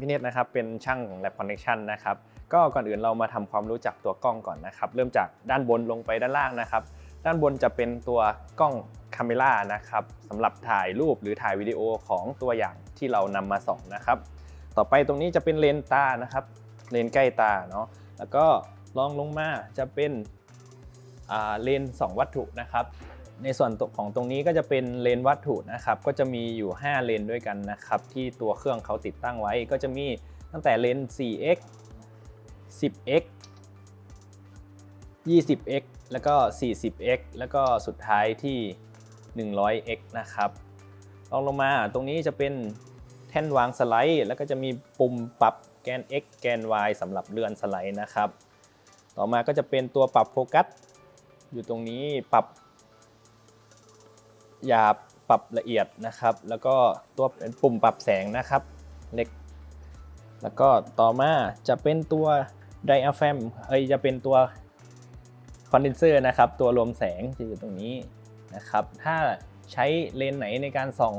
พี่เนตรนะครับเป็นช่าง Lab Connection นะครับก็ก่อนอื่นเรามาทำความรู้จักตัวกล้องก่อนนะครับเริ่มจากด้านบนลงไปด้านล่างนะครับด้านบนจะเป็นตัวกล้องคาเมล่านะครับสำหรับถ่ายรูปหรือถ่ายวิดีโอของตัวอย่างที่เรานำมาส่องนะครับ ต่อไปตรงนี้จะเป็นเลนส์ตานะครับเลนส์ใกล้ตาเนาะแล้วก็ลองลงมาจะเป็นเลนส์สองวัตถุนะครับ ในส่วนของตรงนี้ก็จะเป็นเลนวัตถุนะครับ ก็จะมีอยู่ 5 เลนด้วยกันนะครับ ที่ตัวเครื่องเขาติดตั้งไว้ ก็จะมีตั้งแต่เลนส์ 4x 10x 20x แล้วก็ 40x แล้วก็สุดท้ายที่ 100x นะครับลองลงมาตรงนี้จะเป็นแท่นวางสไลด์ แล้วก็จะมีปุ่มปรับแกน x แกน y สำหรับเลื่อนสไลด์นะครับ ต่อมาก็จะเป็นตัวปรับโฟกัสอยู่ตรงนี้ปรับ หยาบปรับละเอียดนะครับ แล้วก็ตัวเป็นปุ่มปรับแสงนะครับเล็ก แล้วก็ต่อมาจะเป็นตัวไดอะแฟมเอ้ยจะเป็นตัวคอนเดนเซอร์นะครับ ตัวรวมแสงที่อยู่ตรงนี้นะครับ ถ้าใช้เลนส์ไหนในการส่อง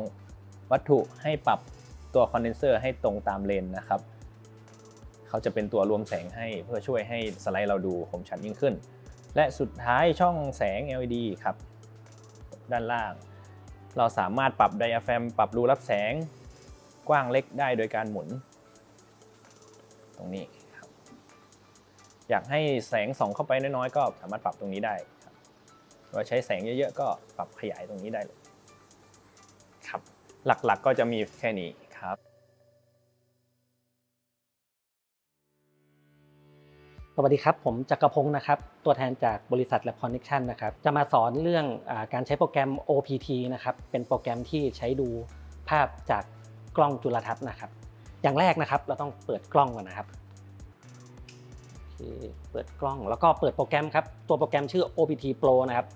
วัตถุให้ปรับตัวคอนเดนเซอร์ให้ตรงตามเลนส์นะครับ เขาจะเป็นตัวรวมแสงให้เพื่อช่วยให้สไลด์เราดูคมชัดยิ่งขึ้น และสุดท้ายช่องแสง LED ครับ ด้านล่าง เราสามารถปรับไดอะแฟมปรับรูรับแสง กว้างเล็กได้โดยการหมุน ตรงนี้ครับอยากให้แสงส่องเข้าไปน้อยๆ ก็สามารถปรับตรงนี้ได้ครับว่าใช้แสงเยอะๆ ก็ปรับขยายตรงนี้ได้เลยครับ หลักๆก็จะมีแค่นี้ สวัสดีครับ ผมจักรพงศ์นะครับ ตัวแทนจากบริษัท Lab Connection นะครับ จะมาสอนเรื่องอการใช้โปรแกรม OPT นะครับ เป็นโปรแกรมที่ใช้ดูภาพจากกล้องจุลทรรศน์นะครับ อย่างแรกนะครับ เราต้องเปิดกล้องก่อนนะครับ เปิดกล้องแล้วก็เปิดโปรแกรมครับ ตัวโปรแกรมชื่อ OPT Pro นะครับ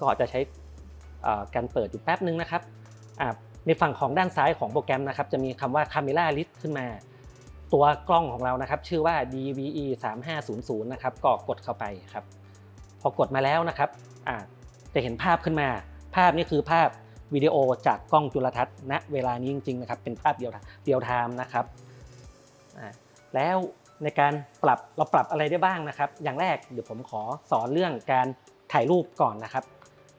ก็จะใช้การเปิดอยู่แป๊บนึงนะครับ ในฝั่งของด้านซ้ายของโปรแกรมนะครับ จะมีคำว่า Camera List ขึ้นมา ตัวกล้องของเรานะครับ ชื่อว่า DVE 3500นะครับก็กดเข้าไปครับ พอกดมาแล้วนะครับจะเห็นภาพขึ้นมา ภาพนี้คือภาพวิดีโอจากกล้องจุลทรรศน์ณเวลานี้จริงๆนะครับ เป็นภาพเดียวเดียวไทม์นะครับแล้วในการปรับเราปรับอะไรได้บ้างนะครับ อย่างแรกเดี๋ยวผมขอสอนเรื่องการถ่ายรูปก่อนนะครับ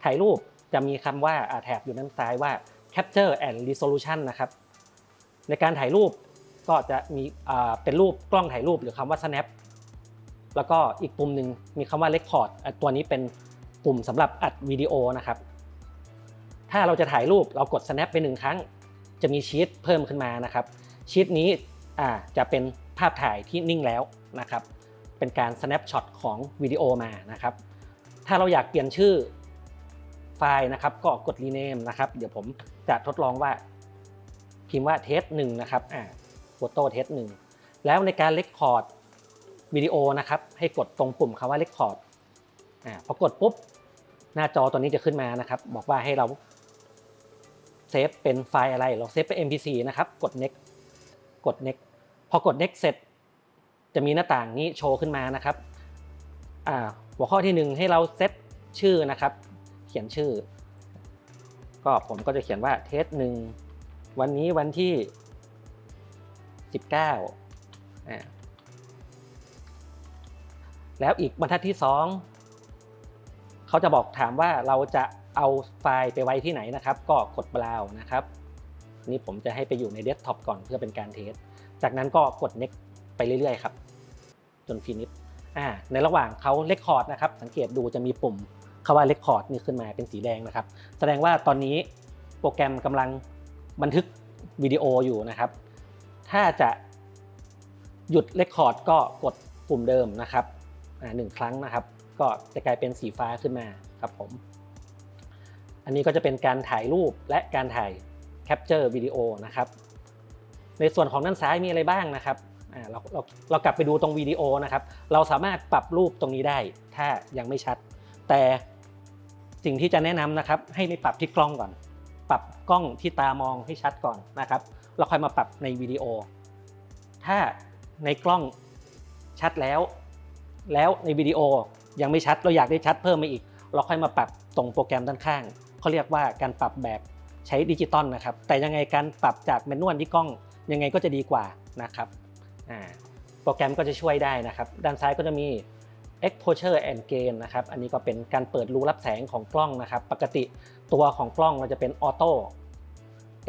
ถ่ายรูปจะมีคำว่าอ่าแถบอยู่ด้านซ้ายว่า capture and resolution นะครับ ในการถ่ายรูป ก็จะมีเป็นรูปกล้องถ่ายรูปหรือคำว่า snap แล้วก็อีกปุ่มหนึ่งมีคำว่า record ตัวนี้เป็นปุ่มสำหรับอัดวิดีโอนะครับ ถ้าเราจะถ่ายรูปเรากด snap ไปหนึ่งครั้ง จะมีชีตเพิ่มขึ้นมานะครับ ชีตนี้จะเป็นภาพถ่ายที่นิ่งแล้วนะครับ เป็นการ snapshot ของวิดีโอมานะครับ ถ้าเราอยากเปลี่ยนชื่อไฟล์นะครับ ก็กด rename นะครับ เดี๋ยวผมจะทดลองว่าพิมพ์ว่าเทสหนึ่งนะครับอ่า โฟโต้เทสหนึ่งแล้วในการเลคคอร์ดวิดีโอนะครับ ให้กดตรงปุ่มคำว่าเลคคอร์ดอ่าพอกดปุ๊บ หน้าจอตัวนี้จะขึ้นมานะครับ บอกว่าให้เราเซฟเป็นไฟล์อะไร เราเซฟเป็น mp4 นะครับ กด next กด next พอกด next เสร็จ จะมีหน้าต่างนี้โชว์ขึ้นมานะครับอ่าหัวข้อที่หนึ่งให้เราเซตชื่อนะครับ เขียนชื่อ ก็ผมก็จะเขียนว่าเทสหนึ่งวันนี้วันที่ 19 แล้วอีกบรรทัดที่ 2 เขาจะบอกถามว่าเราจะเอาไฟล์ไปไว้ที่ไหนนะครับ ก็กดเบราวนะครับ นี่ผมจะให้ไปอยู่ในเดสก์ท็อปก่อนเพื่อเป็นการเทส จากนั้นก็กด next ไปเรื่อยๆครับ จนฟินิชในระหว่างเขาเลคคอร์ดนะครับ สังเกตดูจะมีปุ่มคาว่าเลคคอร์ดนี่ขึ้นมาเป็นสีแดงนะครับ แสดงว่าตอนนี้โปรแกรมกำลังบันทึกวิดีโออยู่นะครับ ถ้าจะหยุดเลคคอร์ดก็กดปุ่มเดิมนะครับหนึ่งครั้งนะครับ ก็จะกลายเป็นสีฟ้าขึ้นมาครับผม อันนี้ก็จะเป็นการถ่ายรูปและการถ่ายแคปเจอร์วิดีโอนะครับ ในส่วนของด้านซ้ายมีอะไรบ้างนะครับเราเราเรากลับไปดูตรงวิดีโอนะครับ เราสามารถปรับรูปตรงนี้ได้ ถ้ายังไม่ชัด แต่สิ่งที่จะแนะนำนะครับ ให้ไปปรับที่กล้องก่อน ปรับกล้องที่ตามองให้ชัดก่อนนะครับ เราค่อยมาปรับในวิดีโอ ถ้าในกล้องชัดแล้ว แล้วในวิดีโอยังไม่ชัดเราอยากได้ชัดเพิ่มมาอีก เราค่อยมาปรับตรงโปรแกรมด้านข้างเขาเรียกว่าการปรับแบบใช้ดิจิตอลนะครับ แต่ยังไงการปรับจากแมนนวลที่กล้องยังไงก็จะดีกว่านะครับโปรแกรมก็จะช่วยได้นะครับ ด้านซ้ายก็จะมี exposure and gain นะครับ อันนี้ก็เป็นการเปิดรูรับแสงของกล้องนะครับ ปกติตัวของกล้องเราจะเป็นออโต้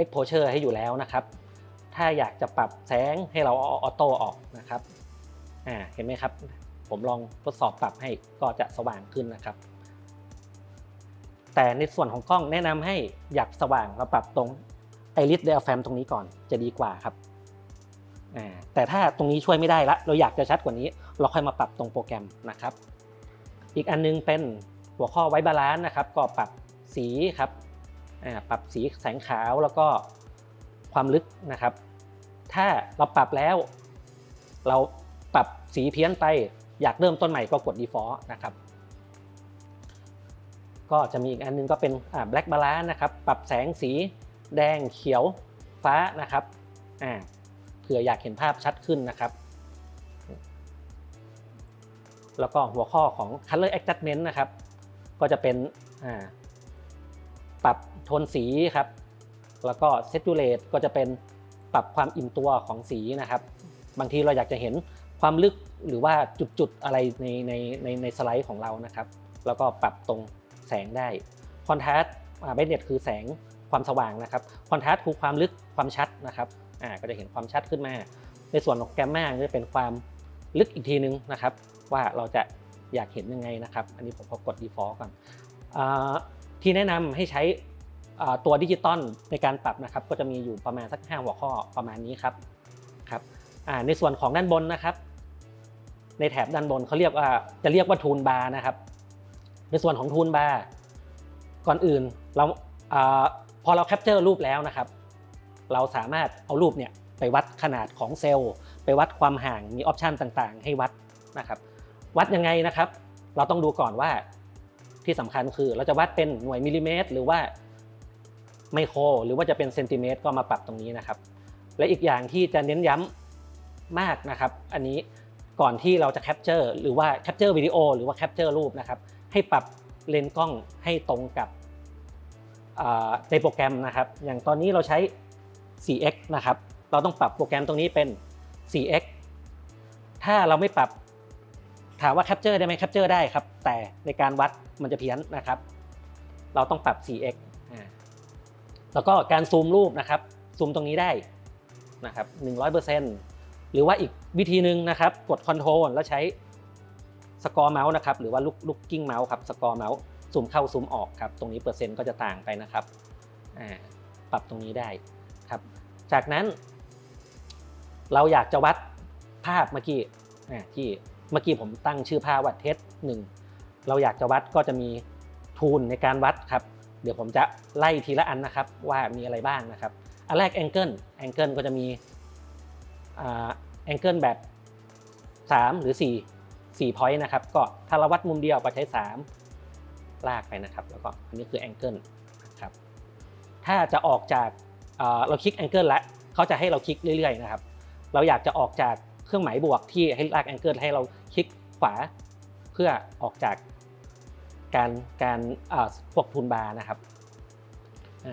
exposure ให้อยู่แล้วนะครับ ถ้าอยากจะปรับแสงให้เราอออโต้ออกนะครับอ่าเห็นไหมครับ ผมลองทดสอบปรับให้ก็จะสว่างขึ้นนะครับ แต่ในส่วนของกล้องแนะนำให้อยากสว่างเราปรับตรงไอริสเดลแฟมตรงนี้ก่อนจะดีกว่าครับอ่าแต่ถ้าตรงนี้ช่วยไม่ได้ละ เราอยากจะชัดกว่านี้ เราค่อยมาปรับตรงโปรแกรมนะครับ อีกอันนึงเป็นหัวข้อไว้บาลานซ์นะครับ ก็ปรับสีครับ ปรับสีแสงขาวแล้วก็ความลึกนะครับ ถ้าเราปรับแล้ว เราปรับสีเพี้ยนไปอยากเริ่มต้นใหม่ก็กด default นะครับ ก็จะมีอีกอันนึงก็เป็น black balance นะครับ ปรับแสงสีแดงเขียวฟ้านะครับอ่าเผื่ออยากเห็นภาพชัดขึ้นนะครับ แล้วก็หัวข้อของ color adjustment นะครับ ก็จะเป็นอ่า ปรับโทนสีครับ แล้วก็ saturate ก็จะเป็นปรับความอิ่มตัวของสีนะครับ บางทีเราอยากจะเห็นความลึกหรือว่าจุดๆอะไรในในในในสไลด์ของเรานะครับ แล้วก็ปรับตรงแสงได้คอนทราสต์เบเน็ตคือแสงความสว่างนะครับคอนทราสต์คือความลึกความชัดนะครับอ่าก็จะเห็นความชัดขึ้นมา ในส่วนของแกมมาจะเป็นความลึกอีกทีนึงนะครับ ว่าเราจะอยากเห็นยังไงนะครับ อันนี้ผมขอกด default ก่อนอา ที่แนะนำให้ใช้ตัวดิจิตอลในการปรับนะครับ ก็จะมีอยู่ประมาณสัก 5 หัวข้อประมาณนี้ครับครับในส่วนของด้านบนนะครับ ในแถบด้านบนเขาเรียกว่าจะเรียกว่าทูลบาร์นะครับ ในส่วนของทูลบาร์ก่อนอื่นเราอาพอเราแคปเจอร์รูปแล้วนะครับ เราสามารถเอารูปเนี่ยไปวัดขนาดของเซลล์ ไปวัดความห่างมีออปชันต่างๆ ให้วัดนะครับ วัดยังไงนะครับ เราต้องดูก่อนว่า ที่สำคัญคือ เราจะวัดเป็นหน่วยมิลลิเมตร หรือว่าไมโคร หรือว่าจะเป็นเซนติเมตรก็มาปรับตรงนี้นะครับ และอีกอย่างที่จะเน้นย้ำมากนะครับ อันนี้ก่อนที่เราจะแคปเจอร์หรือว่าแคปเจอร์วิดีโอหรือว่าแคปเจอร์รูปนะครับ ให้ปรับเลนส์กล้องให้ตรงกับในโปรแกรมนะครับ อย่างตอนนี้เราใช้ 4x นะครับ เราต้องปรับโปรแกรมตรงนี้เป็น 4x ถ้าเราไม่ปรับ ถามว่าแคปเจอร์ได้ไหมแคปเจอร์ได้ครับ แต่ในการวัดมันจะเพี้ยนนะครับ เราต้องปรับ 4x แล้วก็การซูมรูปนะครับ ซูมตรงนี้ได้นะครับ100%หรือว่าอีกวิธีหนึ่งนะครับ กด Ctrl แล้วใช้สกอร์เมาส์นะครับ หรือว่าลูกลูกกิ้งเมาส์ครับ สกอร์เมาส์ซูมเข้าซูมออกครับ ตรงนี้เปอร์เซ็นต์ก็จะต่างไปนะครับ ปรับตรงนี้ได้ครับ จากนั้น เราอยากจะวัดภาพเมื่อกี้ที่ เมื่อกี้ผมตั้งชื่อภาว่าเทสหนึ่งเราอยากจะวัดก็จะมีทูลในการวัดครับ เดี๋ยวผมจะไล่ทีละอันนะครับ ว่ามีอะไรบ้างนะครับ อันแรกแองเกิลแองเกิลก็จะมีแองเกิลแบบ 3 หรือ 4 4 point นะครับ ก็ถ้าเราวัดมุมเดียวก็ใช้ 3 ลากไปนะครับ แล้วก็อันนี้คือแองเกิลครับ ถ้าจะออกจากเราคลิกแองเกิลแล้วเขาจะให้เราคลิกเรื่อยๆนะครับ เราอยากจะออกจาก เครื่องหมายบวกที่ให้ลากแองเกิลให้เราคลิกขวาเพื่อออกจากการการพวกทูลบาร์นะครับ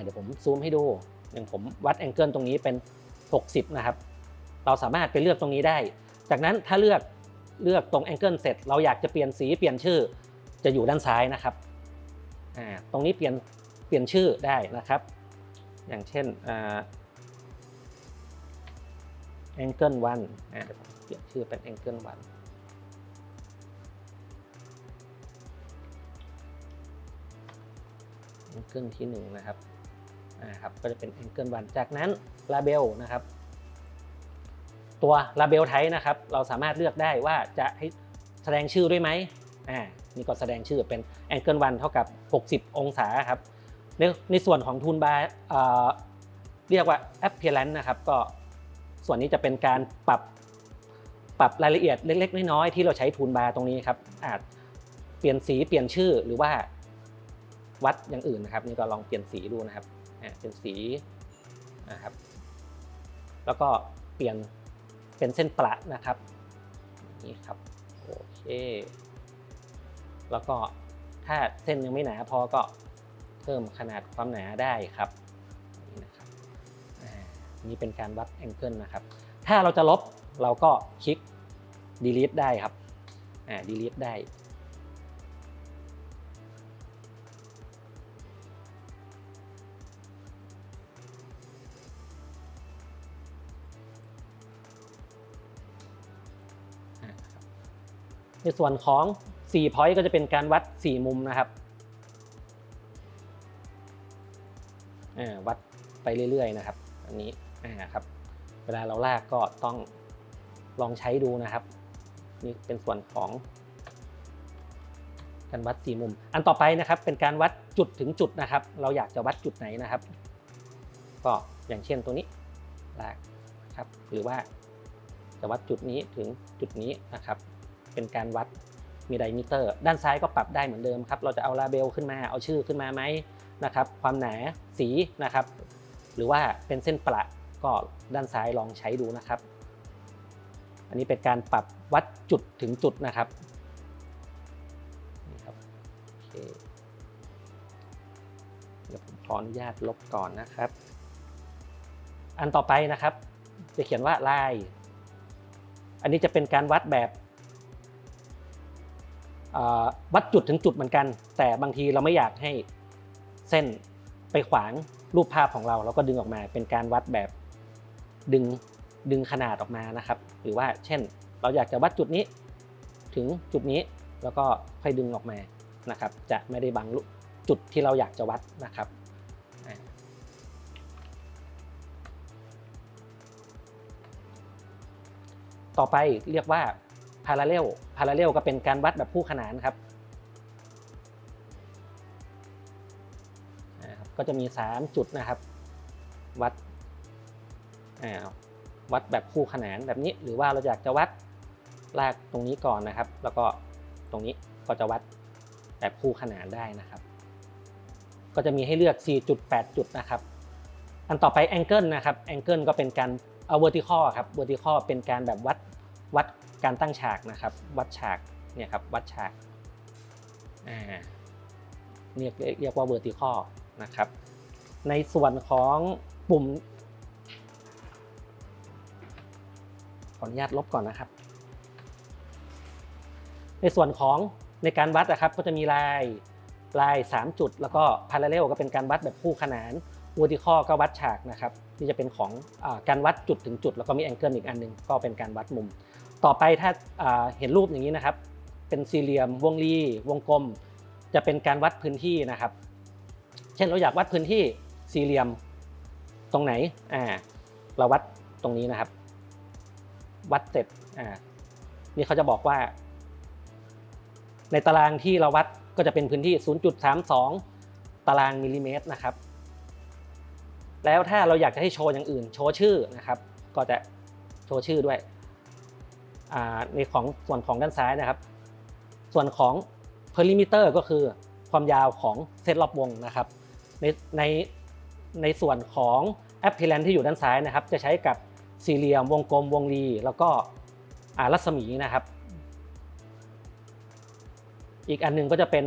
เดี๋ยวผมซูมให้ดูอย่างผมวัดแองเกิลตรงนี้เป็น 60 นะครับ เราสามารถไปเลือกตรงนี้ได้ จากนั้นถ้าเลือกเลือกตรงแองเกิลเสร็จ เราอยากจะเปลี่ยนสีเปลี่ยนชื่อจะอยู่ด้านซ้ายนะครับตรงนี้เปลี่ยนเปลี่ยนชื่อได้นะครับ อย่างเช่น angle 1อ่าเดี๋ยวผมเปลี่ยนชื่อเป็น angle 1 angle ที่1นะครับ อ่าครับ ก็จะเป็น angle 1จากนั้น label นะครับ ตัว label type นะครับ เราสามารถเลือกได้ว่าจะให้แสดงชื่อด้วยไหมอ่า นี่ก็แสดงชื่อเป็น angle 1เท่ากับ 60 องศาครับ ในในส่วนของทูลบาร์เอ่อเรียกว่า appearance นะครับ ก็ ส่วนนี้จะเป็นการปรับปรับรายละเอียดเล็ก ๆ น้อยๆที่เราใช้ทูลบาร์ตรงนี้ครับ อาจเปลี่ยนสีเปลี่ยนชื่อหรือว่าวัดอย่างอื่นนะครับ นี่ก็ลองเปลี่ยนสีดูนะครับเป็นสีนะครับ แล้วก็เปลี่ยนเป็นเส้นประนะครับนี่ครับโอเคแล้วก็ถ้าเส้นยังไม่หนาพอก็เพิ่มขนาดความหนาได้ครับ นี่เป็นการวัดแองเกิลนะครับ ถ้าเราจะลบเราก็คลิก delete ได้ครับอ่า delete ได้ ในส่วนของ4 point ก็จะเป็นการวัด 4 มุมนะครับอ่าวัดไปเรื่อยๆนะครับ อันนี้ อ่าครับ เวลาเราลากก็ต้องลองใช้ดูนะครับ นี่เป็นส่วนของการวัด4มุม อันต่อไปนะครับ เป็นการวัดจุดถึงจุดนะครับ เราอยากจะวัดจุดไหนนะครับ ก็อย่างเช่นตัวนี้ลากครับ หรือว่าจะวัดจุดนี้ถึงจุดนี้นะครับ เป็นการวัดมีไดมิเตอร์ ด้านซ้ายก็ปรับได้เหมือนเดิมครับ เราจะเอาลาเบลขึ้นมา เอาชื่อขึ้นมาไหมนะครับ ความหนา สีนะครับ หรือว่าเป็นเส้นประ ก็ด้านซ้ายลองใช้ดูนะครับ อันนี้เป็นการปรับวัดจุดถึงจุดนะครับนี่ครับเดี๋ยวผมขออนุญาตลบก่อนนะครับ อันต่อไปนะครับ จะเขียนว่าลายอันนี้จะเป็นการวัดแบบวัดจุดถึงจุดเหมือนกัน แต่บางทีเราไม่อยากให้เส้นไปขวางรูปภาพของเรา เราก็ดึงออกมาเป็นการวัดแบบ ดึงดึงขนาดออกมานะครับ หรือว่าเช่น เราอยากจะวัดจุดนี้ถึงจุดนี้แล้วก็ค่อยดึงออกมานะครับ จะไม่ได้บังจุดที่เราอยากจะวัดนะครับต่อไปเรียกว่า parallel parallel ก็เป็นการวัดแบบคู่ขนานครับ ก็จะมี 3 จุดนะครับ วัด วัดแบบคู่ขนานแบบนี้ หรือว่าเราอยากจะวัดลากตรงนี้ก่อนนะครับ แล้วก็ตรงนี้ก็จะวัดแบบคู่ขนานได้นะครับ ก็จะมีให้เลือก 4.8 จุดนะครับ อันต่อไป angle นะครับ angle ก็เป็นการเอา vertical ครับ vertical เป็นการแบบวัดวัดการตั้งฉากนะครับ วัดฉากเนี่ยครับวัดฉากอ่าเรียกเรียกว่า vertical นะครับ ในส่วนของปุ่ม ออนุญาตลบก่อนนะครับ ในส่วนของในการวัดนะครับก็จะมีลายลาย 3 จุด แล้วก็ parallel ก็เป็นการวัดแบบคู่ขนาน vertical ก็วัดฉากนะครับนี่จะเป็นของอการวัดจุดถึงจุด แล้วก็มี angle อีกอันหนึงก็เป็นการวัดมุม ต่อไปถ้าาเห็นรูปอย่างนี้นะครับ เป็นสี่เหลี่ยมวงรีวงกลม จะเป็นการวัดพื้นที่นะครับ เช่นเราอยากวัดพื้นที่สี่เหลี่ยมตรงไหนอ่าเราวัดตรงนี้นะครับ วัดเสร็จอ่านี่เขาจะบอกว่า ในตารางที่เราวัดก็จะเป็นพื้นที่ 0.32 ตารางมิลลิเมตรนะครับ แล้วถ้าเราอยากจะให้โชว์อย่างอื่น โชว์ชื่อนะครับ ก็จะโชว์ชื่อด้วยอ่าในของส่วนของด้านซ้ายนะครับ ส่วนของ perimeter ก็คือความยาวของเส้นรอบวงนะครับ ในในในส่วนของ appearance ที่อยู่ด้านซ้ายนะครับ จะใช้กับ สี่เหลี่ยม วงกลม วงรี แล้วก็รัศมีนะครับ อีกอันหนึงก็จะเป็น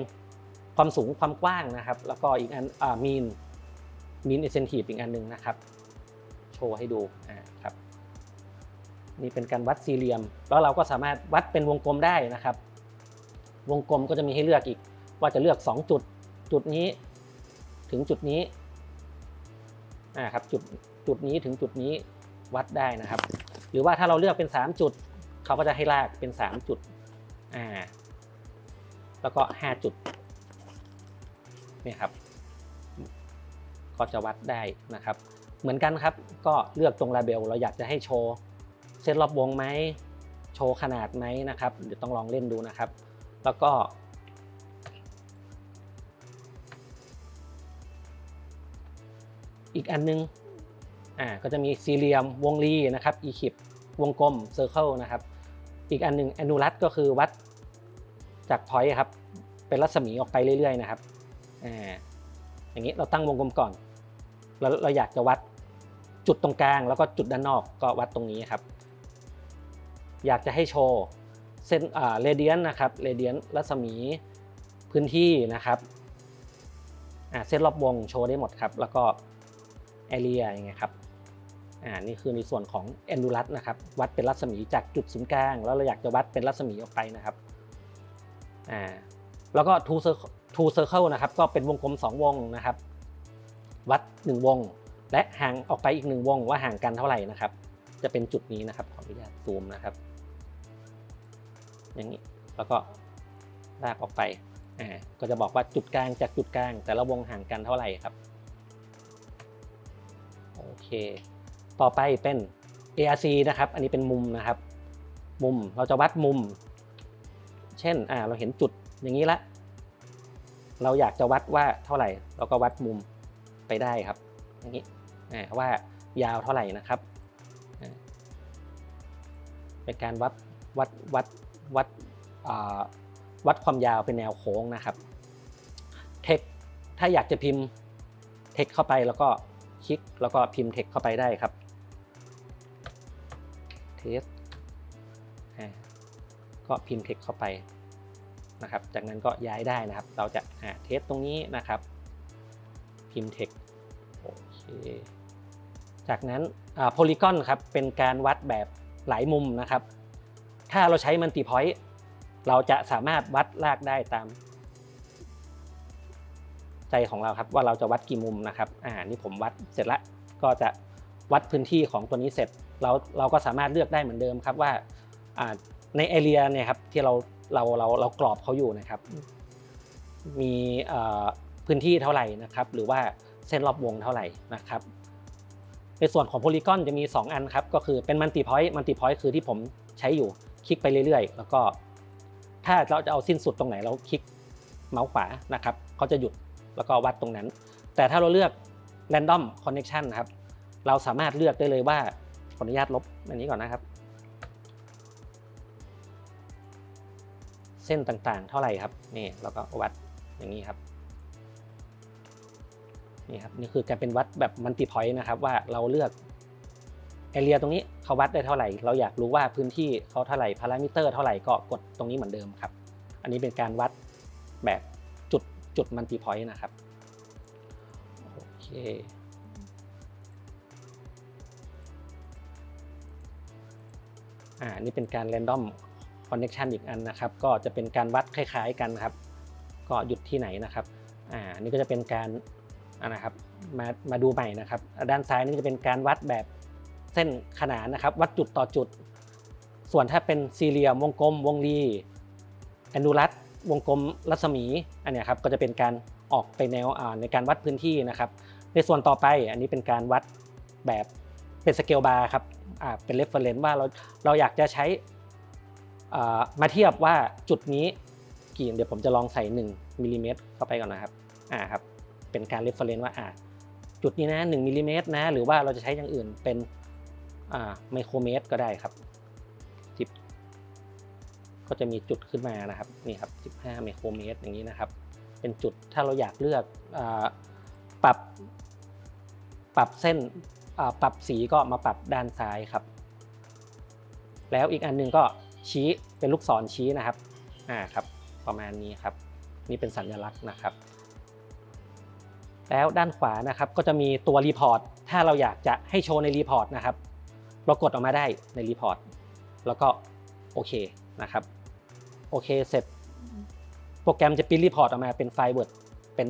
ความสูงความกว้างนะครับ แล้วก็อีกอันมีนมีนเอเซนทีฟอีกอันหนึงนะครับ โชว์ให้ดูอ่าครับนี่เป็นการวัดสี่เหลี่ยม แล้วเราก็สามารถวัดเป็นวงกลมได้นะครับ วงกลมก็จะมีให้เลือกอีก ว่าจะเลือก 2 จุด จุดนี้ถึงจุดนี้อ่าครับจุดจุดนี้ถึงจุดนี้ วัดได้นะครับ หรือว่าถ้าเราเลือกเป็น 3 จุด เขาก็จะให้ลากเป็น 3 จุดอ่าแล้วก็ 5 จุดเนี่ยครับ ก็จะวัดได้นะครับ เหมือนกันครับ ก็เลือกตรงลาเบล เราอยากจะให้โชว์เส้นรอบวงไหมโชว์ขนาดไหมนะครับ เดี๋ยวต้องลองเล่นดูนะครับ แล้วก็อีกอันนึง อ่าก็จะมีสี่เหลี่ยมวงรีนะครับอีคิปวงกลมเซอร์เคิลนะครับ อีกอันหนึงแอนูลัสก็คือวัดจากพอยต์ครับเป็นรัศมีออกไปเรื่อยๆนะครับอ่าอย่างนี้เราตั้งวงกลมก่อนแล้วเราอยากจะวัดจุดตรงกลางแล้วก็จุดด้านนอกก็วัดตรงนี้ครับ อยากจะให้โชว์เส้นอ่าเรเดียนนะครับเรเดียนรัศมีพื้นที่นะครับอ่าเส้นรอบวงโชว์ได้หมดครับ แล้วก็แอเรียอย่างเงี้ยครับ อ่านี่คือในส่วนของ endurance นะครับวัดเป็นรัศมีจากจุดศูนย์กลาง แล้วเราอยากจะวัดเป็นรัศมีออกไปนะครับอ่าแล้วก็ two circle two circle นะครับก็เป็นวงกลม 2 วงนะครับ วัด 1 วง และห่างออกไปอีก 1 วงว่าห่างกันเท่าไหร่นะครับ จะเป็นจุดนี้นะครับขออนุญาตซูมนะครับ อย่างนี้แล้วก็ลากออกไปอ่าก็จะบอกว่าจุดกลางจากจุดกลาง แต่ละวงห่างกันเท่าไหร่ครับโอเค ต่อไปเป็น ARC นะครับ อันนี้เป็นมุมนะครับ มุมเราจะวัดมุม เช่นอ่าเราเห็นจุดอย่างนี้ละเราอยากจะวัดว่าเท่าไหร่ เราก็วัดมุมไปได้ครับ อย่างนี้อ่ว่ายาวเท่าไหร่นะครับเป็นการวัดวัดวัดวัดวัดความยาวเป็นแนวโค้งนะครับเทคถ้าอยากจะพิมพ์เทคเข้าไปแล้วก็คลิกแล้วก็พิมพ์เทคเข้าไปได้ครับ เทสอ่าก็พิมพ์เทคเข้าไปนะครับ จากนั้นก็ย้ายได้นะครับ เราจะอ่าเทสตรงนี้นะครับ พิมพ์เทคโอเค จากนั้นโพลีกอนครับเป็นการวัดแบบหลายมุมนะครับ ถ้าเราใช้มันติพอยต์เราจะสามารถวัดลากได้ตามใจของเราครับว่าเราจะวัดกี่มุมนะครับ อ่า นี่ผมวัดเสร็จแล้วก็จะวัดพื้นที่ของตัวนี้เสร็จ เราเราก็สามารถเลือกได้เหมือนเดิมครับว่าในเอเรียเนี่ยครับที่เราเราเราเรากรอบเขาอยู่นะครับ มีพื้นที่เท่าไหร่นะครับ หรือว่าเส้นรอบวงเท่าไหร่นะครับ ในส่วนของโพลีกอนจะมี 2 อันครับ ก็คือเป็นมัลติพอยต์มัลติพอยต์คือที่ผมใช้อยู่คลิกไปเรื่อยๆ แล้วก็ถ้าเราจะเอาสิ้นสุดตรงไหนเราคลิกเมาส์ขวานะครับเขาจะหยุดแล้วก็วัดตรงนั้น แต่ถ้าเราเลือก random connection นะครับ เราสามารถเลือกได้เลยว่า ขออนุญาตลบอันนี้ก่อนนะครับ เส้นต่างๆ เท่าไหร่ครับนี่เราก็วัดอย่างนี้ครับนี่ครับนี่คือการเป็นวัดแบบมัลติพอยต์นะครับว่าเราเลือกแอเรียตรงนี้เขาวัดได้เท่าไหร่ เราอยากรู้ว่าพื้นที่เขาเท่าไหร่พารามิเตอร์เท่าไหร่ก็กดตรงนี้เหมือนเดิมครับ อันนี้เป็นการวัดแบบจุดจุดมัลติพอยต์นะครับโอเค อ่านี่เป็นการ random connection อีกอันนะครับ ก็จะเป็นการวัดคล้ายๆกันครับ ก็หยุดที่ไหนนะครับอ่านี่ก็จะเป็นการอ่านะครับมามาดูใหม่นะครับ ด้านซ้ายนี่จะเป็นการวัดแบบเส้นขนานนะครับ วัดจุดต่อจุด ส่วนถ้าเป็นสี่เหลี่ยมวงกลม วงรีแอนดูลัสวงกลมรัศมีอันนี้ครับก็จะเป็นการออกไปแนวในการวัดพื้นที่นะครับ ในส่วนต่อไปอันนี้เป็นการวัดแบบ เป็นสเกลบาร์ครับเป็นเรฟเฟอร์เรนซ์ว่าเราเราอยากจะใช้มาเทียบว่าจุดนี้กี่เดี๋ยวผมจะลองใส่ 1มิลลิเมตรเข้าไปก่อนนะครับอ่าครับเป็นการเรฟเฟอร์เรนซ์ว่าอ่าจุดนี้นะ1มิลลิเมตรนะหรือว่าเราจะใช้อย่างอื่นเป็นอ่าไมโครเมตรก็ได้ครับจิบก็จะมีจุดขึ้นมานะครับนี่ครับ 15ไมโครเมตรอย่างนี้นะครับ เป็นจุดถ้าเราอยากเลือกอปรับปรับเส้น ปรับสีก็มาปรับด้านซ้ายครับ แล้วอีกอันหนึงก็ชี้เป็นลูกศรชี้นะครับอ่าครับ ประมาณนี้ครับ นี่เป็นสัญลักษณ์นะครับ แล้วด้านขวานะครับก็จะมีตัวรีพอร์ตถ้าเราอยากจะให้โชว์ในรีพอร์ตนะครับเรากดออกมาได้ในรีพอร์ตแล้วก็โอเคนะครับโอเคเสร็จโปรแกรมจะปริ้นรีพอร์ตออกมาเป็นไฟล์ Word เป็น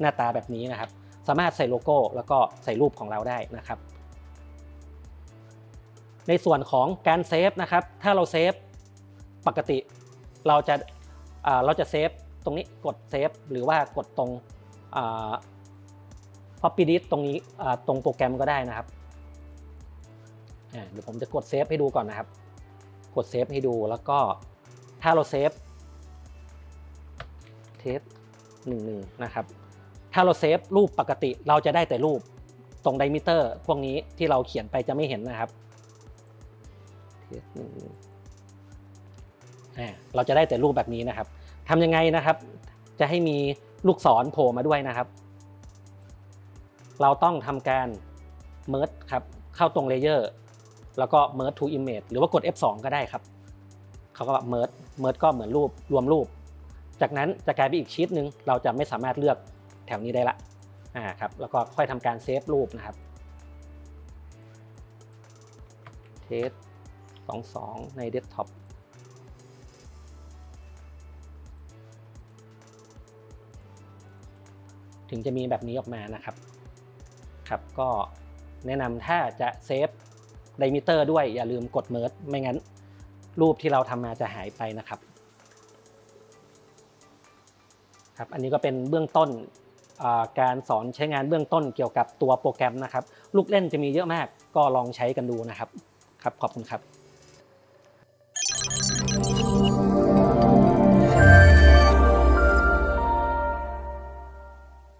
หน้าตาแบบนี้นะครับ สามารถใส่โลโก้ แล้วก็ใส่รูปของเราได้นะครับ ในส่วนของการเซฟนะครับ ถ้าเราเซฟปกติเราจะเราจะเซฟตรงนี้กดเซฟหรือว่ากดตรงพอปีดิสตรงนี้ตรงโปรแกรมก็ได้นะครับอ่าเดี๋ยวผมจะกดเซฟให้ดูก่อนนะครับ กดเซฟให้ดูแล้วก็ถ้าเราเซฟเทสหนึ่งหนึ่งนะครับ ถ้าเราเซฟรูปปกติเราจะได้แต่รูปตรงไดมิเตอร์พวกนี้ที่เราเขียนไปจะไม่เห็นนะครับ เราจะได้แต่รูปแบบนี้นะครับทำยังไงนะครับ จะให้มีลูกศรโผล่มาด้วยนะครับ เราต้องทำการ merge ครับเข้าตรงเลเยอร์แล้วก็ merge to image หรือว่ากด F2 ก็ได้ครับเขาก็แบบ merge merge ก็เหมือนรูปรวมรูป จากนั้นจะกลายเป็นอีกชีตหนึ่งเราจะไม่สามารถเลือกแถวนี้ได้ละอ่าครับแล้วก็ค่อยทำการเซฟรูปนะครับ เทส 22 ในเดสก์ท็อปถึงจะมีแบบนี้ออกมานะครับครับ ก็แนะนำถ้าจะเซฟไดมิเตอร์ด้วยอย่าลืมกดเมิร์ไม่งั้นรูปที่เราทำมาจะหายไปนะครับครับอันนี้ก็เป็นเบื้องต้นการสอนใช้งานเบื้องต้นเกี่ยวกับตัวโปรแกรมนะครับ ลูกเล่นจะมีเยอะมากก็ลองใช้กันดูนะครับ ครับขอบคุณครับ